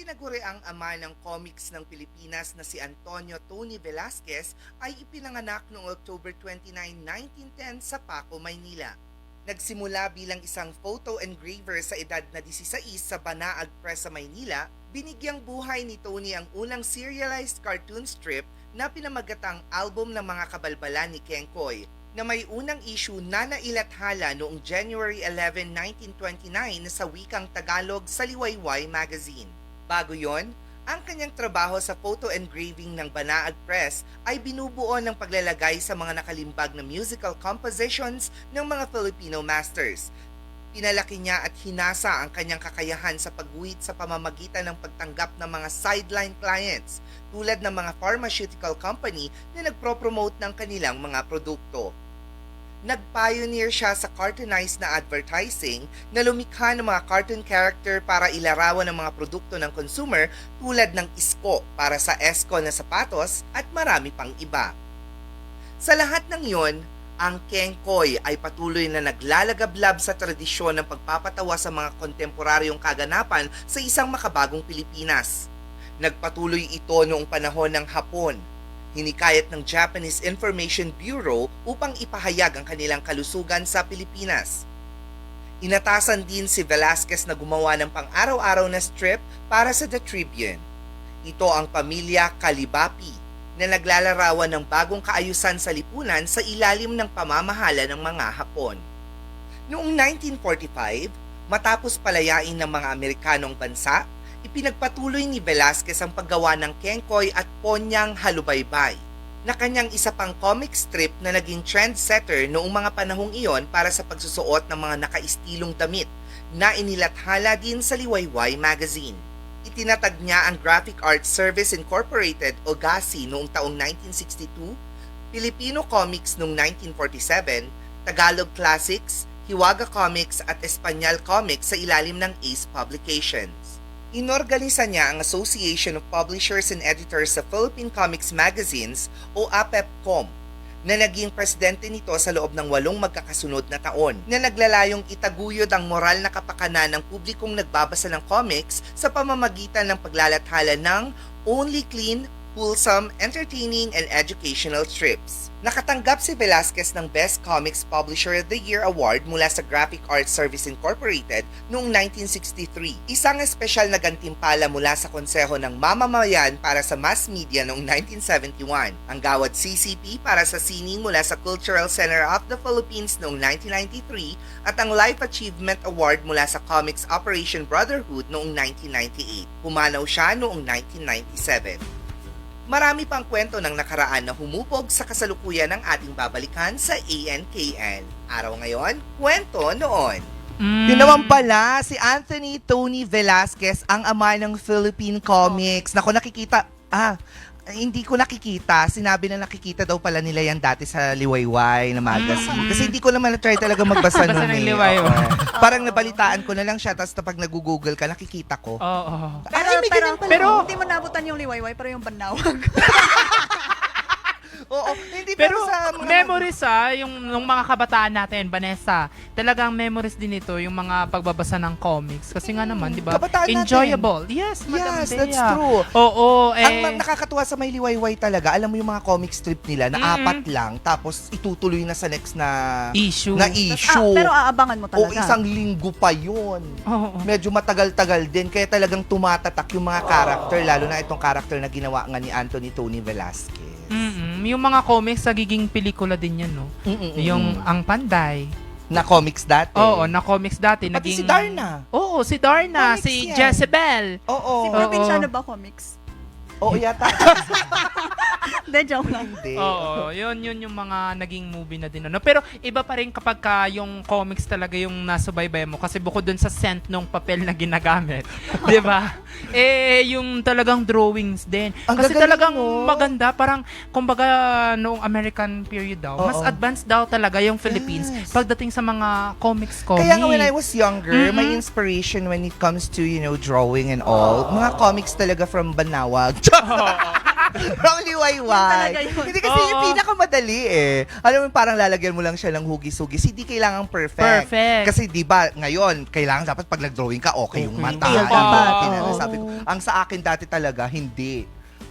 Tinaguri ang ama ng comics ng Pilipinas na si Antonio Tony Velasquez ay ipinanganak noong October 29, 1910 sa Paco, Maynila. Nagsimula bilang isang photo engraver sa edad na 16 sa Banaag Press sa Maynila, binigyang buhay ni Tony ang unang serialized cartoon strip na pinamagatang album ng mga kabalbalan ni Kenkoy na may unang issue na nailathala noong January 11, 1929 sa wikang Tagalog sa Liwayway Magazine. Bago yon, ang kanyang trabaho sa photo engraving ng Banaag Press ay binubuo ng paglalagay sa mga nakalimbag na musical compositions ng mga Filipino masters. Pinalaki niya at hinasa ang kanyang kakayahan sa pagguhit sa pamamagitan ng pagtanggap ng mga sideline clients tulad ng mga pharmaceutical company na nagpro-promote ng kanilang mga produkto. Nag-pioneer siya sa cartoonized na advertising na lumikha ng mga cartoon character para ilarawan ng mga produkto ng consumer tulad ng isko para sa esko na sapatos at marami pang iba. Sa lahat ng yon, ang Kengkoy ay patuloy na naglalagablab sa tradisyon ng pagpapatawa sa mga kontemporaryong kaganapan sa isang makabagong Pilipinas. Nagpatuloy ito noong panahon ng Hapon. Hinikayat ng Japanese Information Bureau upang ipahayag ang kanilang kalusugan sa Pilipinas. Inatasan din si Velasquez na gumawa ng pang-araw-araw na strip para sa The Tribune. Ito ang pamilya Kalibapi na naglalarawan ng bagong kaayusan sa lipunan sa ilalim ng pamamahala ng mga Hapon. Noong 1945, matapos palayain ng mga Amerikanong bansa, ipinagpatuloy ni Velasquez ang paggawa ng Kenkoy at Ponyang Halubaybay na kanyang isa pang comic strip na naging trendsetter noong mga panahong iyon para sa pagsusuot ng mga nakaistilong damit na inilathala din sa Liwayway magazine. Itinatag niya ang Graphic Arts Service Incorporated o GASI noong taong 1962, Filipino Comics noong 1947, Tagalog Classics, Hiwaga Comics at Espanyol Comics sa ilalim ng ACE Publications. Inorganisa niya ang Association of Publishers and Editors sa Philippine Comics Magazines o APEPCOM na naging presidente nito sa loob ng walong magkakasunod na taon na naglalayong itaguyod ang moral na kapakanan ng publikong nagbabasa ng comics sa pamamagitan ng paglalathala ng only clean, wholesome, entertaining, and educational strips. Nakatanggap si Velasquez ng Best Comics Publisher of the Year Award mula sa Graphic Arts Service Incorporated noong 1963. Isang espesyal na gantimpala mula sa Konseho ng Mamamayan para sa Mass Media noong 1971. Ang Gawad CCP para sa sining mula sa Cultural Center of the Philippines noong 1993 at ang Life Achievement Award mula sa Comics Operation Brotherhood noong 1998. Pumanaw siya noong 1997. Marami pang kwento ng nakaraan na humupog sa kasalukuyan ng ating babalikan sa ANKN. Araw ngayon, kwento noon. Mm. Yun naman pala, si Anthony Tony Velasquez, ang ama ng Philippine Comics. Naku, nakikita, ah, hindi ko nakikita. Sinabi na nakikita daw pala nila yan dati sa Liwayway na magazine. Kasi hindi ko naman na-try talaga magbasa Basta nun ng eh. Liwayway. Oo. Parang nabalitaan ko na lang siya, tapos pag nag-google ka, nakikita ko. Oo. Pero, Ay, may pero, ganun pala. pero, hindi mo nabutan yung liwayway, pero yung banawag. Oo, hindi Pero sa mga... memories ah, yung nung mga kabataan natin, Vanessa, talagang memories din ito, yung mga pagbabasa ng comics. Kasi nga naman, di ba? Kabataan natin. Enjoyable. Yes, Madam Yes, Bea. that's true. Oo, eh. Ang ma- nakakatuwa sa may liwayway talaga, alam mo yung mga comic strip nila na Mm. apat lang, tapos itutuloy na sa next na issue. na ah, issue. pero aabangan mo o talaga. isang linggo pa. Oo. Medyo matagal-tagal din, kaya talagang tumatatak yung mga character, lalo na itong character na ginawa nga ni Anthony Tony Velasquez. Mm-mm. Yung mga comics, nagiging pelikula din yan, no? Mm-mm-mm. Yung Ang Panday. na comics dati. Oo, na comics dati. Pati naging... si Darna. Oo, si Darna. Comics si yan. Jezebel. Oo. Si. Provinciano ba comics? Oo, yata. Hindi, joke lang. Hindi. Oo, yun, yun yung mga naging movie na din. Ano. Pero iba pa rin kapag ka yung comics talaga yung nasubaybay mo. Kasi bukod dun sa scent ng papel na ginagamit. di ba? Eh, yung talagang drawings din. Ang kasi gagaling talagang mo. maganda. Parang, kumbaga, noong American period daw, mas Oo. advanced daw talaga yung Philippines Yes. pagdating sa mga comics comics. Kaya nga when I was younger, my inspiration when it comes to, you know, drawing and all, mga comics talaga from Banawag. Wrong liwayway. talaga yun. Hindi kasi yung Oo. pinakamadali eh. Alam mo, parang lalagyan mo lang siya ng hugis-hugis. Hindi kailangan perfect. Perfect. Kasi di ba ngayon, kailangan dapat pag nag-drawing ka, okay yung Okay. mata. Feel yung dapat, oo. Sabi ko, ang sa akin dati talaga, hindi.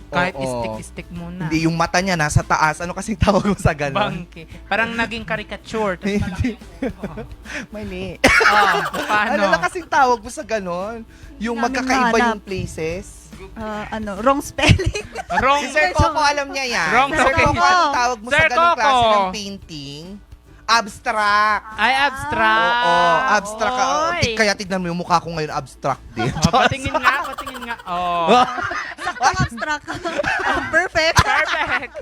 Kahit Oo. istik-istik muna. Hindi, yung mata niya nasa taas. Ano kasi tawag mo sa ganon? Bangke. Parang naging caricature. Tapos malaki yung. Mali. Ah, paano? Ano na kasing tawag mo sa ganon? Yung Namin magkakaiba mahanap. yung places? Ah, ano, wrong spelling. Wrong. Si Sir Coco, alam niya yan. Wrong Sir. Coco, anong tawag mo Sir sa ganong klase Coco. ng painting? Abstract. Ay, abstract. Oo, abstract. ka. Oy. Ti- Kaya tignan mo yung mukha ko ngayon, abstract din. Oh, patingin nga, patingin nga. Oh. Saktong abstract. Perfect. Perfect.